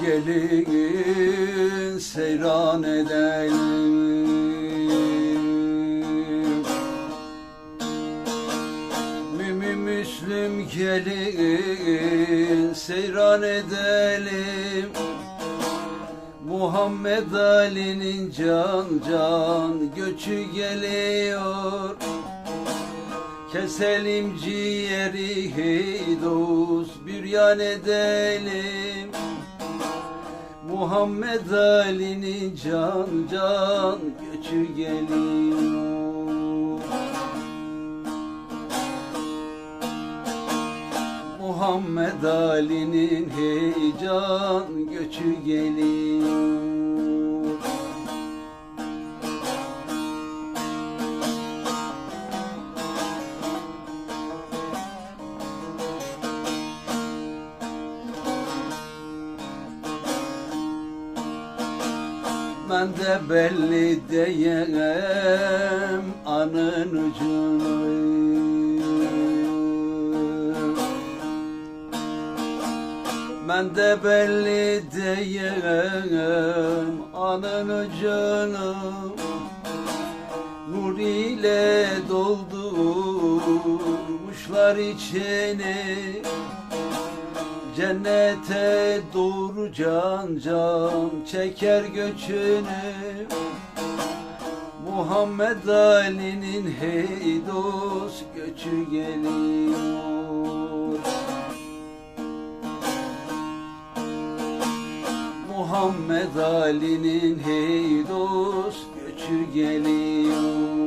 gelin seyran edelim. Mümin Müslüm gelin seyran edelim. Muhammed Ali'nin can can göçü geliyor. Keselim ciğeri hey dost büryan edelim Muhammed Ali'nin can can göçü geliyor. Muhammed Ali'nin heyecan göçü geliyor Ben de belli diyem anın ucunu Ben de belli diyem anın ucunu Nur ile doldurmuşlar içini Cennete doğru can can çeker göçünü. Muhammed Ali'nin hey dost göçü geliyor. Muhammed Ali'nin hey dost göçü geliyor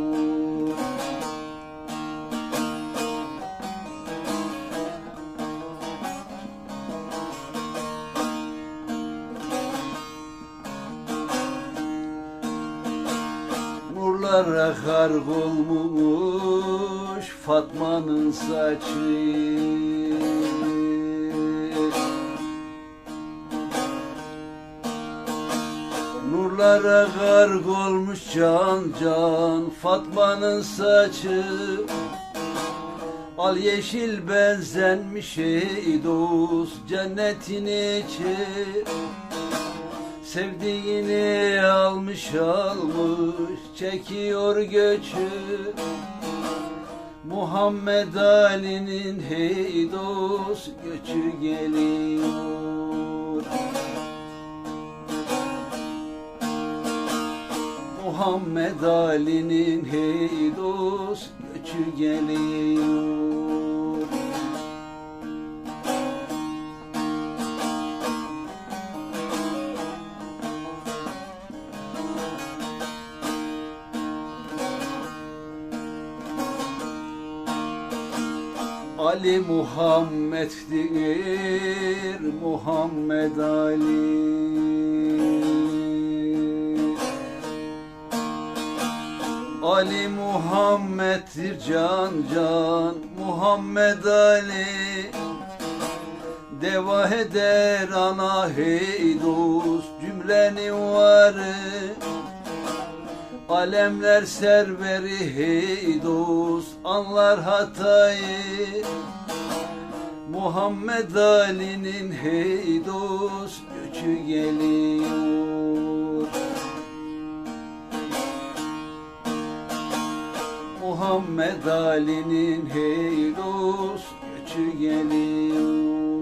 Nurlara garg olmuş Fatma'nın saçı. Nurlara garg olmuş can can Fatma'nın saçı. Al yeşil benzenmiş ey dost cennetin içi Sevdiğini almış almış çekiyor göçü. Muhammed Ali'nin hey dost göçü geliyor. Muhammed Ali'nin hey dost göçü geliyor Ali Muhammed'dir Muhammed Ali. Ali Muhammed'dir can can Muhammed Ali. Deva eder ana hey dost cümlenin varı Alemler serveri dost anlar hatayı. Muhammed Ali'nin hey dost göçü geliyor. Muhammed Ali'nin hey dost göçü geliyor.